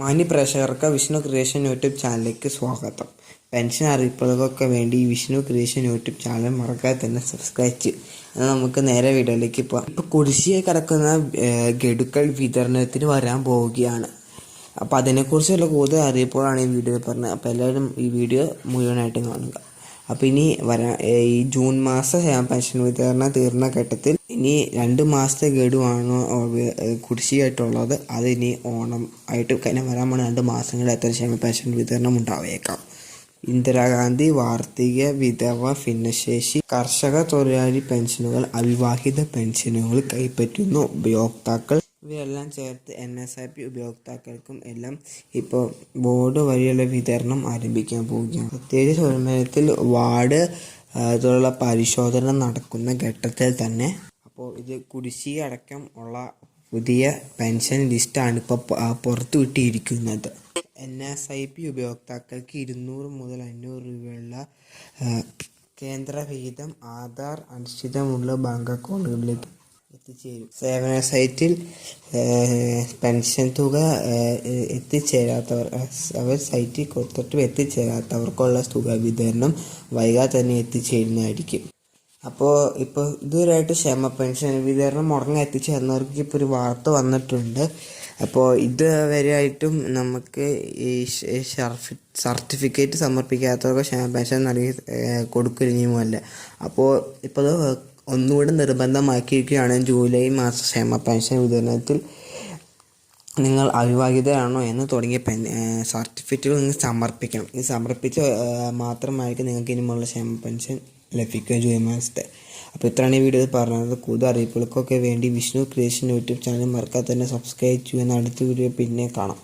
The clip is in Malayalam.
മാന്യ പ്രേക്ഷകർക്ക് വിഷ്ണു ക്രിയേഷൻ യൂട്യൂബ് ചാനലിലേക്ക് സ്വാഗതം. പെൻഷൻ അറിയിപ്പുകൾക്കൊക്കെ വേണ്ടി വിഷ്ണു ക്രിയേഷൻ യൂട്യൂബ് ചാനൽ മറക്കാതെ തന്നെ സബ്സ്ക്രൈബ് ചെയ്യും. എന്നാൽ നമുക്ക് നേരെ വീഡിയോയിലേക്ക് പോകാം ഇപ്പോൾ കുടിശ്ശിയെ കിടക്കുന്ന ഗഡുക്കൾ വിതരണത്തിന് വരാൻ പോവുകയാണ്. അപ്പോൾ അതിനെക്കുറിച്ചുള്ള കൂടുതൽ അറിയിപ്പുകളാണ് ഈ വീഡിയോയിൽ പറഞ്ഞത്. അപ്പോൾ എല്ലാവരും ഈ വീഡിയോ മുഴുവനായിട്ടും കാണുക. അപ്പോൾ ഇനി വരാ ഈ ജൂൺ മാസ പെൻഷൻ വിതരണം തീർന്ന ഘട്ടത്തിൽ ഇനി രണ്ട് മാസത്തെ ഗഡുവാണ് കുടിശ്ശിയായിട്ടുള്ളത് അതിനി ഓണം ആയിട്ട് കഴിഞ്ഞ വരാൻ പോണ രണ്ട് മാസങ്ങളിൽ എത്ര ക്ഷേമ പെൻഷൻ വിതരണം ഉണ്ടാവേക്കാം. ഇന്ദിരാഗാന്ധി വാർത്തിക വിധവ ഭിന്നശേഷി കർഷക തൊഴിലാളി പെൻഷനുകൾ അവിവാഹിത പെൻഷനുകൾ കൈപ്പറ്റുന്ന. ഉപയോക്താക്കൾ ഇവയെല്ലാം ചേർത്ത് എൻ എസ് ഐ പി ഉപയോക്താക്കൾക്കും എല്ലാം ഇപ്പോൾ ബോർഡ് വഴിയുള്ള വിതരണം ആരംഭിക്കാൻ പോവുകയാണ്. പ്രത്യേകിച്ച് സ്വയംഭരണത്തിൽ വാർഡ് അതുള്ള പരിശോധന നടക്കുന്ന ഘട്ടത്തിൽ തന്നെ അപ്പോൾ ഇത് കുടിശ്ശിക അടക്കം ഉള്ള പുതിയ പെൻഷൻ ലിസ്റ്റാണ് ഇപ്പോൾ പുറത്തു വിട്ടിരിക്കുന്നത്. എൻ എസ് ഐ പി ഉപയോക്താക്കൾക്ക് ഇരുന്നൂറ് മുതൽ അഞ്ഞൂറ് രൂപയുള്ള കേന്ദ്രവിഹിതം കേന്ദ്ര വിഹിതം ആധാർ അധിഷ്ഠിതമുള്ള ബാങ്ക് അക്കൗണ്ടുകളിലേക്ക് എത്തിച്ചേരും. സേവന സൈറ്റിൽ പെൻഷൻ തുക എത്തിച്ചേരാത്തവർ അവർ സൈറ്റിൽ കൊടുത്തിട്ടും എത്തിച്ചേരാത്തവർക്കുള്ള തുക വിതരണം വൈകാതെ തന്നെ എത്തിച്ചേരുന്നതായിരിക്കും. അപ്പോൾ ഇപ്പോൾ ഇതുവരെയായിട്ട് ക്ഷേമ പെൻഷൻ വിതരണം മുടങ്ങി എത്തിച്ചേർന്നവർക്ക് ഇപ്പോൾ ഒരു വാർത്ത വന്നിട്ടുണ്ട്. അപ്പോൾ ഇതുവരെയായിട്ടും നമുക്ക് ഈ സർട്ടിഫിക്കറ്റ് സമർപ്പിക്കാത്തവർക്ക് ക്ഷേമ പെൻഷൻ നൽകി കൊടുക്കുന്നതുമല്ല അപ്പോൾ ഇപ്പോൾ ഒന്നുകൂടെ നിർബന്ധമാക്കിയിരിക്കുകയാണ് ജൂലൈ മാസ ക്ഷേമ പെൻഷൻ വിതരണത്തിൽ നിങ്ങൾ അവിവാഹിതരാണോ എന്ന് തുടങ്ങിയ പെൻ സർട്ടിഫിക്കറ്റുകൾ നിങ്ങൾ സമർപ്പിക്കണം. ഇത് സമർപ്പിച്ച് മാത്രമായിരിക്കും നിങ്ങൾക്ക് ഇനിമുള്ള ക്ഷേമ പെൻഷൻ ലഭിക്കുക ജൂലൈ മാസത്തെ. അപ്പോൾ ഇത്രയാണ് ഈ വീഡിയോയിൽ പറഞ്ഞത്. കൂടുതൽ അറിയിപ്പുകൾക്കൊക്കെ വേണ്ടി വിഷ്ണു ക്രിയേഷൻ യൂട്യൂബ് ചാനൽ മറക്കാതെ തന്നെ സബ്സ്ക്രൈബ് ചെയ്യുമെന്ന് അടുത്ത വീഡിയോ പിന്നെ കാണാം.